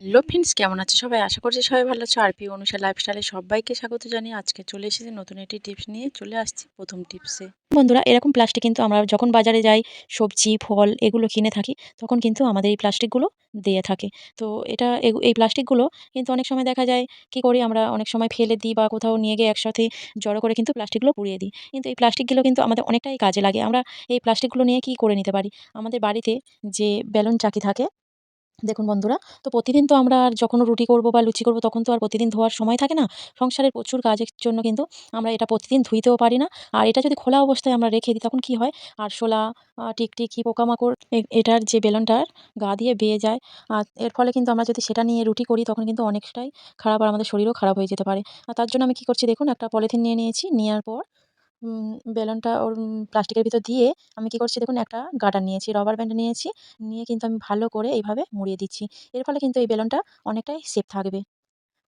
Hello friends, কেমন আছে সবাই? আশা করছি সবাই ভালো আছো। আর পি অনুষা লাইফস্টাইলে সবাইকে স্বাগত জানিয়ে আজকে চলে এসেছি নতুন একটি টিপস নিয়ে। চলে আসছি প্রথম টিপসে বন্ধুরা, এরকম প্লাস্টিক কিন্তু আমরা যখন বাজারে যাই, সবজি, ফল এগুলো কিনে থাকি, তখন কিন্তু আমাদের এই প্লাস্টিকগুলো দিয়ে থাকে। তো এটা এই প্লাস্টিকগুলো কিন্তু অনেক সময় দেখা যায়, কি করি আমরা অনেক সময় ফেলে দিই বা কোথাও নিয়ে গিয়ে একসাথে জড়ো করে কিন্তু প্লাস্টিকগুলো পুড়িয়ে দিই। কিন্তু এই প্লাস্টিকগুলো কিন্তু আমাদের অনেকটাই কাজে লাগে। আমরা এই প্লাস্টিকগুলো নিয়ে কি করে নিতে পারি? আমাদের বাড়িতে যে বেলুন চাকি থাকে দেখুন বন্ধুরা, তো প্রতিদিন তো আমরা আর যখন রুটি করব বা লুচি করব তখন তো আর প্রতিদিন ধোয়ার সময় থাকে না। সংসারের প্রচুর কাজের জন্য কিন্তু আমরা এটা প্রতিদিন ধুইতেও পারি না। আর এটা যদি খোলা অবস্থায় আমরা রেখে দিই তখন কি হয়? আরশোলা টিকটিকি, পোকামাকড় এটার যে বেলুনটার গা দিয়ে বেয়ে যায়। আর এর ফলে কিন্তু আমরা যদি সেটা নিয়ে রুটি করি তখন কিন্তু অনেকটাই খারাপ আর আমাদের শরীরও খারাপ হয়ে যেতে পারে। আর তার জন্য আমি কি করছি দেখুন, একটা পলিথিন নিয়ে নিয়েছি। নেওয়ার পর বেলুনটা ওর প্লাস্টিকের ভিতর দিয়ে আমি কি করছি দেখুন, একটা গার্ডার নিয়েছি রবার ব্যান্ড নিয়েছি, নিয়ে কিন্তু আমি ভালো করে এইভাবে মুড়িয়ে দিচ্ছি। এর ফলে কিন্তু এই বেলুনটা অনেকটাই সেফ থাকবে।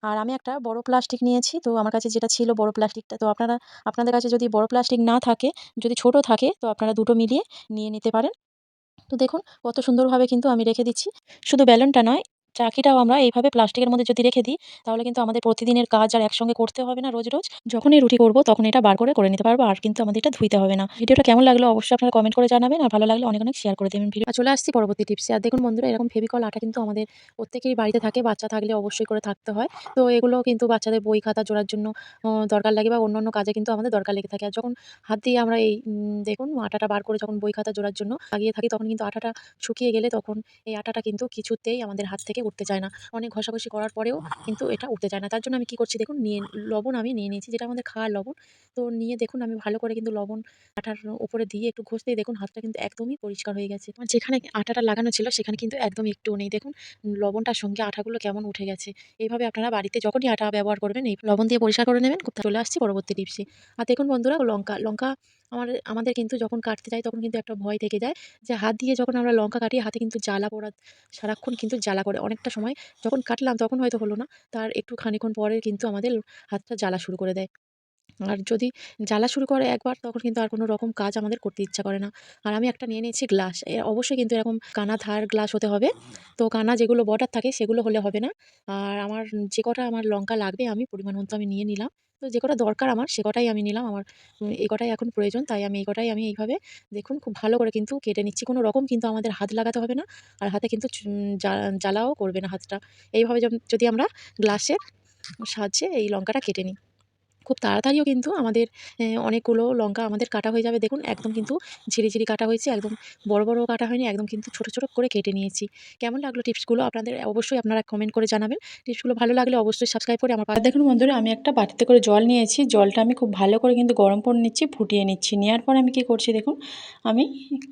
আর আমি একটা বড় প্লাস্টিক নিয়েছি, তো আমার কাছে যেটা ছিল বড় প্লাস্টিকটা তো আপনারা, আপনাদের কাছে যদি বড় প্লাস্টিক না থাকে, যদি ছোট থাকে, তো আপনারা দুটো মিলিয়ে নিয়ে নিতে পারেন। তো দেখুন, কত সুন্দরভাবে কিন্তু আমি রেখে দিচ্ছি। শুধু বেলুনটা নয় চাকিটাও আমরা এইভাবে প্লাস্টিকের মধ্যে যদি রেখে দিই, তাহলে কিন্তু আমাদের প্রতিদিনের কাজ আর একসঙ্গে করতে হবে না রোজ রোজ। যখনই রুটি করব, তখন এটা বার করে করে নিতে পারব, আর কিন্তু আমাদের এটা ধুইতে হবে না। ভিডিওটা কেমন লাগল অবশ্যই আপনারা কমেন্ট করে জানাবেন, আর ভালো লাগলে অনেক অনেক শেয়ার করে দেবেন ভিডিও। চলে আসছি পরবর্তী টিপসে আর দেখুন বন্ধুরা, এরকম ফেভিকল আটা কিন্তু আমাদের প্রত্যেকেরই বাড়িতে থাকে, বাচ্চা থাকলে অবশ্যই করে থাকতে হয়। তো এগুলো কিন্তু বাচ্চাদের বই খাতা জোড়ার জন্য দরকার লাগে বা অন্য কাজে কিন্তু আমাদের দরকার লেগে থাকে। আর যখন হাত দিয়ে আমরা এই দেখুন আটাটা বার করে যখন বই খাতা জোড়ার জন্য লাগিয়ে থাকি, তখন কিন্তু আটাটা শুকিয়ে গেলে তখন এই আটাটা কিন্তু কিছুতেই আমাদের হাত থেকে উঠতে চায় না। অনেক ঘষাঘষি করার পরেও কিন্তু এটা উঠতে চায় না। তার জন্য আমি কি করছি? দেখুন, নিয়ে, লবণ আমি নিয়ে নিয়েছি, যেটা আমাদের খাওয়ার লবণ। তো নিয়ে দেখুন, আমি ভালো করে কিন্তু লবণ আটার উপরে দিয়ে একটু ঘষতেই দেখুন, হাতটা কিন্তু একদমই পরিষ্কার হয়ে গেছে। আর যেখানে আটাটা লাগানো ছিল, সেখানে কিন্তু একদম একটুও নেই। দেখুন, লবণটার সঙ্গে আঠাগুলো কেমন উঠে গেছে। এইভাবে আপনারা বাড়িতে যখনই আটা ব্যবহার করবেন, এই লবণ দিয়ে পরিষ্কার করে নেবেন, চলে আসছি পরবর্তী টিপসে। আর দেখুন বন্ধুরা, লঙ্কা লঙ্কা আমার, আমাদের কিন্তু যখন কাটতে যাই তখন কিন্তু একটা ভয় থেকে যায় যে হাত দিয়ে যখন আমরা লঙ্কা কাটি হাতে কিন্তু জ্বালা পোড়া, সারাক্ষণ কিন্তু জ্বালা করে। অনেকটা সময় যখন কাটলাম তখন হয়তো হলো না, তার একটু খানিক্ষণ পরে কিন্তু আমাদের হাতটা জ্বালা শুরু করে দেয়। আর যদি জ্বালা শুরু করে একবার তখন কিন্তু আর কোনো রকম কাজ আমাদের করতে ইচ্ছা করে না। আর আমি একটা নিয়ে নিয়েছি গ্লাস অবশ্যই কিন্তু এরকম কানা ধার গ্লাস হতে হবে। তো কানা যেগুলো বর্ডার থাকে সেগুলো হলে হবে না। আর আমার যে কটা আমার লঙ্কা লাগবে আমি পরিমাণ মতো আমি নিয়ে নিলাম। তো যে কটা দরকার আমার, সে কটাই আমি নিলাম। আমার এই কটাই এখন প্রয়োজন। তাই আমি এই কটাই আমি এইভাবে দেখুন খুব ভালো করে কিন্তু কেটে নিচ্ছি। কোনো রকম কিন্তু আমাদের হাত লাগাতে হবে না। আর হাতে কিন্তু জ্বা- জ্বালাও করবে না হাতটা। এইভাবে যদি আমরা গ্লাসের সাহায্যে এই লঙ্কাটা কেটে নিই। খুব তাড়াতাড়িও কিন্তু আমাদের অনেকগুলো লঙ্কা আমাদের কাটা হয়ে যাবে। দেখুন, একদম কিন্তু ঝিরিঝিরি কাটা হয়েছে, একদম বড় বড়ও কাটা হয়নি, একদম কিন্তু ছোট ছোট করে কেটে নিয়েছি। কেমন লাগল টিপসগুলো আপনাদের? অবশ্যই আপনারা কমেন্ট করে জানাবেন। টিপসগুলো ভালো লাগলে অবশ্যই সাবস্ক্রাইব করে আমার পাশে দেখুন। বন্ধুরা, আমি একটা বাটিতে করে জল নিয়েছি। জলটা আমি খুব ভালো করে কিন্তু গরম করে নিচ্ছি, ফুটিয়ে নিচ্ছি। নেওয়ার পর আমি কি করছি দেখুন, আমি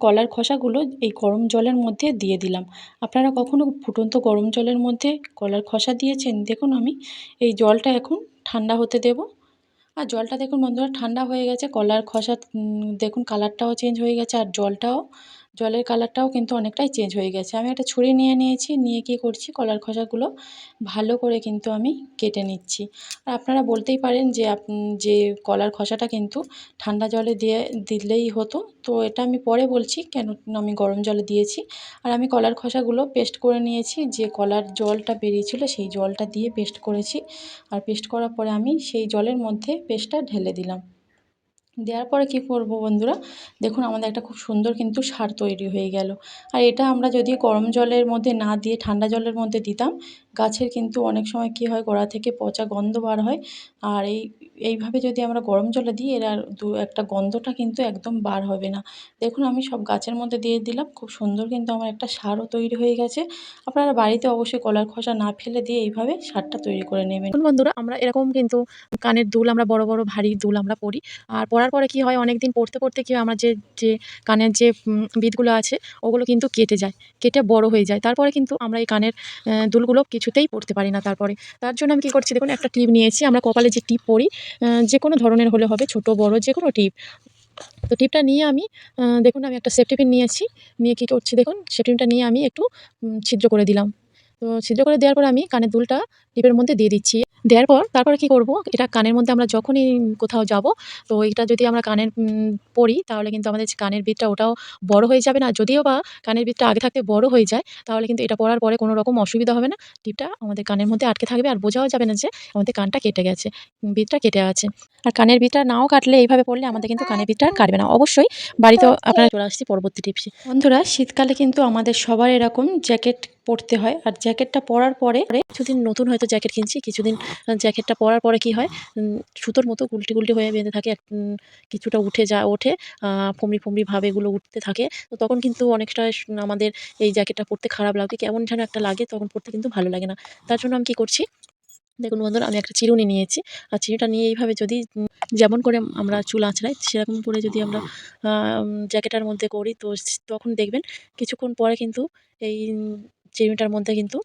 কলার খোসাগুলো এই গরম জলের মধ্যে দিয়ে দিলাম। আপনারা কখনো ফুটন্ত গরম জলের মধ্যে কলার খোসা দিয়েছেন? দেখুন, আমি এই জলটা এখন ঠান্ডা হতে দেবো। আর জলটা দেখুন বন্ধুরা, ঠান্ডা হয়ে গেছে, কলার খসা দেখুন কালারটাও চেঞ্জ হয়ে গেছে, আর জলটাও জলের কালারটাও কিন্তু অনেকটাই চেঞ্জ হয়ে গেছে। আমি একটা ছুরি নিয়ে নিয়েছি, নিয়ে কী করছি? কলার খোসাগুলো ভালো করে কিন্তু আমি কেটে নিচ্ছি। আর আপনারা বলতেই পারেন যে যে কলার খোসাটা কিন্তু ঠান্ডা জলে দিয়ে দিলেই হতো। তো এটা আমি পরে বলছি কেন আমি গরম জলে দিয়েছি। আর আমি কলার খোসাগুলো পেস্ট করে নিয়েছি, যে কলার জলটা বেরিয়েছিল সেই জলটা দিয়ে পেস্ট করেছি। আর পেস্ট করার পরে আমি সেই জলের মধ্যে পেস্টটা ঢেলে দিলাম। দেওয়ার পরে কী করব বন্ধুরা? দেখুন, আমাদের একটা খুব সুন্দর কিন্তু সার তৈরি হয়ে গেল। আর এটা আমরা যদি গরম জলের মধ্যে না দিয়ে ঠান্ডা জলের মধ্যে দিতাম, গাছের কিন্তু অনেক সময় কী হয়, গোড়া থেকে পচা গন্ধ বার হয়। আর এই, এইভাবে যদি আমরা গরম জলে দিই, এর আর দু একটা গন্ধটা কিন্তু একদম বার হবে না। দেখুন, আমি সব গাছের মধ্যে দিয়ে দিলাম, খুব সুন্দর কিন্তু আমার একটা সারও তৈরি হয়ে গেছে। আপনারা বাড়িতে অবশ্যই কলার খোসা না ফেলে দিয়ে এইভাবে সারটা তৈরি করে নেবেন। বন্ধুরা, আমরা এরকম কিন্তু কানের দুল, আমরা বড় বড় ভারী দুল আমরা পরি, আর পরার পরে কী হয় অনেক দিন পড়তে পড়তে কী হয় আমার যে যে কানের যে উম, বিটগুলো আছে ওগুলো কিন্তু কেটে যায় কেটে বড় হয়ে যায়। তারপরে কিন্তু আমরা এই কানের দুলগুলো কিছুতেই পড়তে পারি না তারপরে। তার জন্য আমি কী করছি দেখুন একটা টিপ নিয়েছি আমরা কপালে যে টিপ পরি যে কোনো ধরনের হলে হবে ছোট বড় যে কোনো টিপ। তো টিপটা নিয়ে আমি দেখুন আমি একটা সেফটি পিন নিয়েছি নিয়ে কী করছি দেখুন সেফটি পিনটা নিয়ে আমি একটু ছিদ্র করে দিলাম। তো ছিদ্র করে দেওয়ার পর আমি কানের দুলটা টিপের মধ্যে দিয়ে দিচ্ছি। দেওয়ার পর তারপরে কি করব? এটা কানের মধ্যে আমরা যখনই কোথাও যাব, তো এটা যদি আমরা কানের পরি, তাহলে কিন্তু আমাদের কানের বিটটা ওটাও বড় হয়ে যাবে না। যদিও বা কানের বিটটা আগে থাকতে বড় হয়ে যায়, তাহলে কিন্তু এটা পরার পরে কোনো রকম অসুবিধা হবে না। টিপটা আমাদের কানের মধ্যে আটকে থাকবে আর বোঝাও যাবে না যে আমাদের কানটা কেটে গেছে বিটটা কেটে আছে। আর কানের বিটটা নাও কাটলে এইভাবে পড়লে আমাদের কিন্তু কানের আর কাটবে না। অবশ্যই বাড়িতে আপনারা চলে আসছি পরবর্তী টিপসে। বন্ধুরা, শীতকালে কিন্তু আমাদের সবার এরকম জ্যাকেট পরতে হয়। আর জ্যাকেটটা পরার পরে, কিছুদিন নতুন হয়তো জ্যাকেট কিনছি, কিছুদিন জ্যাকেটটা পরার পরে কি হয় সুতোর মতো গুলটি গুলটি হয়ে বেঁধে থাকে কিছুটা উঠে যা, ওঠে ফুমড়ি ফুমড়ি ভাবে এগুলো উঠতে থাকে। তো তখন কিন্তু অনেকটা আমাদের এই জ্যাকেটটা পরতে খারাপ লাগে, কেমন যেন একটা লাগে, তখন পরতে কিন্তু ভালো লাগে না। তার জন্য আমি কী করছি, দেখুন বন্ধুরা, আমি একটা চিরুনি নিয়েছি। আর চিরুনিটা নিয়ে এইভাবে যদি যেমন করে আমরা চুল আঁচড়াই, সেরকম করে যদি আমরা জ্যাকেটের মধ্যে করি, তো তখন দেখবেন কিছুক্ষণ পরে কিন্তু এই চিরুনিটার মধ্যে কিন্তু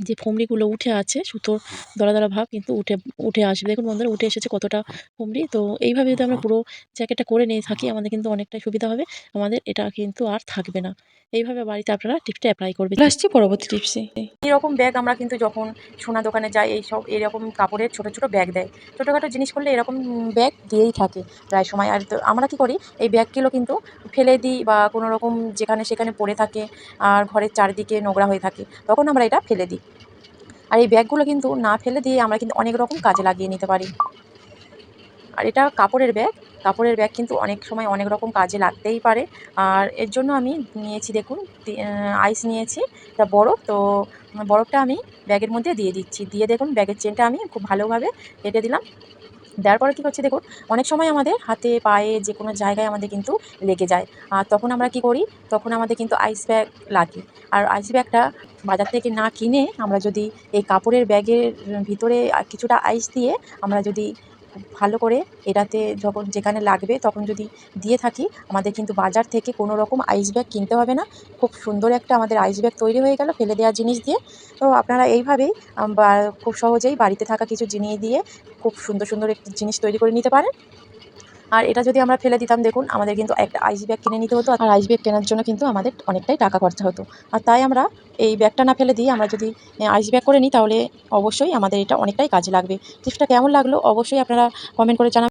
যে ফুমড়িগুলো উঠে আছে সুতোর দলা দলা ভাব কিন্তু উঠে উঠে আসবে দেখুন বন্ধুরা উঠে এসেছে কতটা ফুমড়ি। তো এইভাবে যদি আমরা পুরো জ্যাকেটটা করে নিয়ে থাকি আমাদের কিন্তু অনেকটাই সুবিধা হবে। আমাদের এটা কিন্তু আর থাকবে না। এইভাবে বাড়িতে আপনারা টিপসটা অ্যাপ্লাই করবেন। আসছি পরবর্তী টিপসে। এরকম ব্যাগ আমরা কিন্তু যখন সোনা দোকানে যাই, এইসব এরকম কাপড়ের ছোটো ছোটো ব্যাগ দেয়। ছোটোখাটো জিনিস করলে এরকম ব্যাগ দিয়েই থাকে প্রায় সময়। আর আমরা কী করি, এই ব্যাগগুলো কিন্তু ফেলে দিই বা কোনো রকম যেখানে সেখানে পড়ে থাকে আর ঘরের চারিদিকে নোংরা হয়ে থাকে, তখন আমরা এটা ফেলে দিই। আর এই ব্যাগগুলো কিন্তু না ফেলে দিয়ে আমরা কিন্তু অনেক রকম কাজে লাগিয়ে নিতে পারি। আর এটা কাপড়ের ব্যাগ কাপড়ের ব্যাগ কিন্তু অনেক সময় অনেক রকম কাজে লাগতেই পারে। আর এর জন্য আমি নিয়েছি দেখুন আইস নিয়েছি। তা বরফ, তো বরফটা আমি ব্যাগের মধ্যে দিয়ে দিচ্ছি। দিয়ে দেখুন ব্যাগের চেনটা আমি খুব ভালোভাবে কেটে দিলাম। দেওয়ার পরে কী করছি দেখুন, অনেক সময় আমাদের হাতে, পায়ে যে কোনো জায়গায় আমাদের কিন্তু লেগে যায়। আর তখন আমরা কি করি, তখন আমাদের কিন্তু আইস ব্যাগ লাগে। আর আইস ব্যাগটা বাজার থেকে না কিনে আমরা যদি এই কাপড়ের ব্যাগের ভিতরে কিছুটা আইস দিয়ে আমরা যদি ভালো করে এটাতে যখন যেখানে লাগবে তখন যদি দিয়ে থাকি, আমাদের কিন্তু বাজার থেকে কোনো রকম আইস ব্যাগ কিনতে হবে না। খুব সুন্দর একটা আমাদের আইস ব্যাগ তৈরি হয়ে গেল, ফেলে দেওয়া জিনিস দিয়ে। তো আপনারা এইভাবেই খুব সহজেই বাড়িতে থাকা কিছু জিনিস দিয়ে খুব সুন্দর সুন্দর একটি জিনিস তৈরি করে নিতে পারেন। আর এটা যদি আমরা ফেলে দিতাম, দেখুন, আমাদের কিন্তু একটা আইস ব্যাগ কিনে নিতে হতো, আর আইস ব্যাগ কেনার জন্য কিন্তু আমাদের অনেকটাই টাকা খরচা হতো। আর তাই আমরা এই ব্যাগটা না ফেলে দিয়ে আমরা যদি আইস ব্যাগ করে নিই, তাহলে অবশ্যই আমাদের এটা অনেকটাই কাজে লাগবে। টিপসটা কেমন লাগল, অবশ্যই আপনারা কমেন্ট করে জানাবেন।